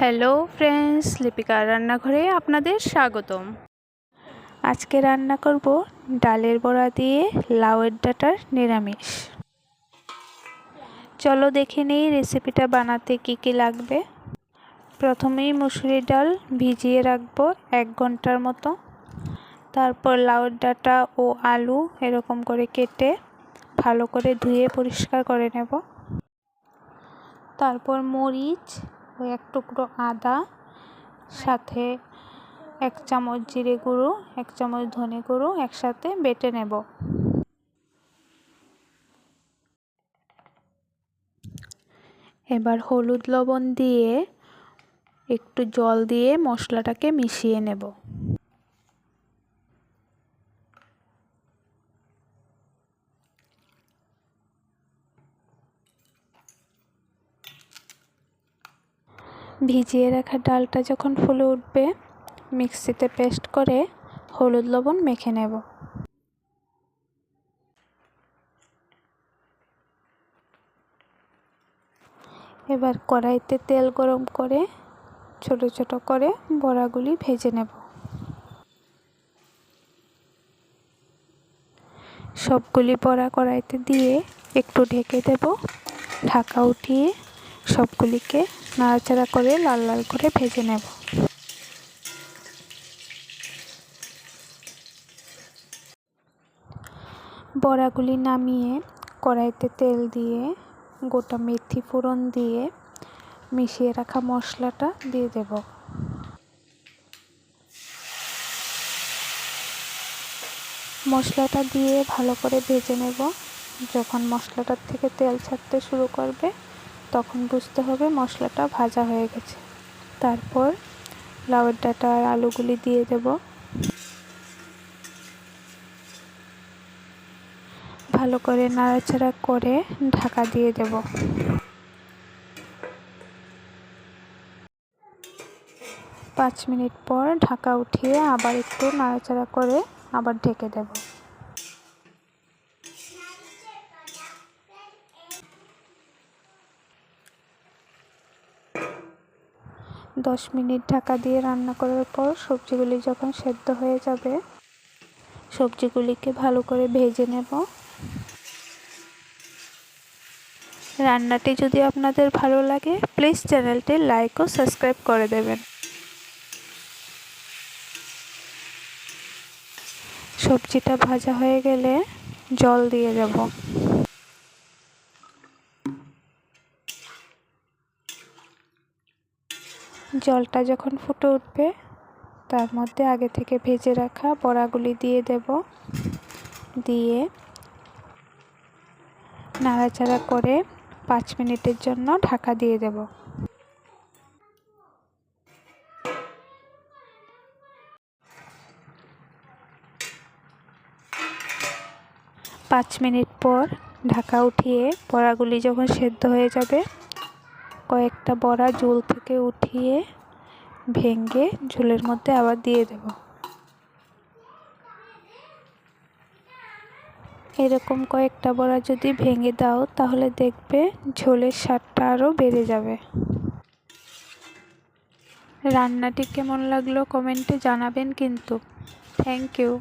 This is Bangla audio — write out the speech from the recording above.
হ্যালো ফ্রেন্ডস লিপিকার রান্নাঘরে আপনাদের স্বাগতম। আজকে রান্না করব ডালের বড়া দিয়ে লাউয়ের ডাটার নিরামিষ। চলো দেখে নিই রেসিপিটা বানাতে কি কি লাগবে। প্রথমেই মুসুরি ডাল ভিজিয়ে রাখব এক ঘণ্টার মতো। তারপর লাউয়ের ডাটা ও আলু এরকম করে কেটে ভালো করে ধুয়ে পরিষ্কার করে নেব। তারপর মরিচ এক টুকরো আদা, সাথে এক চামচ জিরে গুঁড়ো, এক চামচ ধনে গুঁড়ো একসাথে বেটে নেব। এবার হলুদ লবণ দিয়ে একটু জল দিয়ে মশলাটাকে মিশিয়ে নেব। ভিজিয়ে রাখা ডালটা যখন ফুলে উঠবে, মিক্সিতে পেস্ট করে হলুদ লবণ মেখে নেব। এবার কড়াইতে তেল গরম করে ছোট ছোট করে বড়াগুলি ভেজে নেব। সবগুলি বড়া কড়াইতে দিয়ে একটু ঢেকে দেব। ঢাকা উঠিয়ে সবগুলিকে নাড়াচাড়া করে লাল লাল করে ভেজে নেব। বড়াগুলি নামিয়ে কড়াইতে তেল দিয়ে, গোটা মেথি ফোড়ন দিয়ে মিশিয়ে রাখা মশলাটা দিয়ে দেব। মশলাটা দিয়ে ভালো করে ভেজে নেব। যখন মশলাটার থেকে তেল ছাড়তে শুরু করবে তখন বুঝতে হবে মশলাটা ভাজা হয়ে গেছে। তারপর লাউয়ের ডাটা আর আলুগুলি দিয়ে দেব। ভালো করে নাড়াচাড়া করে ঢাকা দিয়ে দেব। পাঁচ মিনিট পর ঢাকা উঠিয়ে আবার একটু নাড়াচাড়া করে আবার ঢেকে দেব। দশ মিনিট ঢাকা দিয়ে রান্না করার পর সবজিগুলি যখন সেদ্ধ হয়ে যাবে, সবজিগুলিকে ভালো করে ভেজে নেব। রান্নাটি যদি আপনাদের ভালো লাগে প্লিজ চ্যানেলটি লাইক ও সাবস্ক্রাইব করে দেবেন। সবজিটা ভাজা হয়ে গেলে জল দিয়ে দেব। জলটা যখন ফুটে উঠবে, তার মধ্যে আগে থেকে ভেজে রাখা বড়াগুলি দিয়ে দেব। দিয়ে নাড়াচাড়া করে পাঁচ মিনিটের জন্য ঢাকা দিয়ে দেব। পাঁচ মিনিট পর ঢাকা উঠিয়ে বড়াগুলি যখন সেদ্ধ হয়ে যাবে কয়েকটা বড়া ঝোল থেকে উঠিয়ে ভেঙে ঝোলের মধ্যে আবার দিয়ে দেব। এরকম কয়েকটা বড়া যদি ভেঙে দাও, তাহলে দেখবে ঝোলের স্বাদটা আরও বেড়ে যাবে। রান্নাটি কেমন লাগল কমেন্টে জানাবেন কিন্তু। Thank you.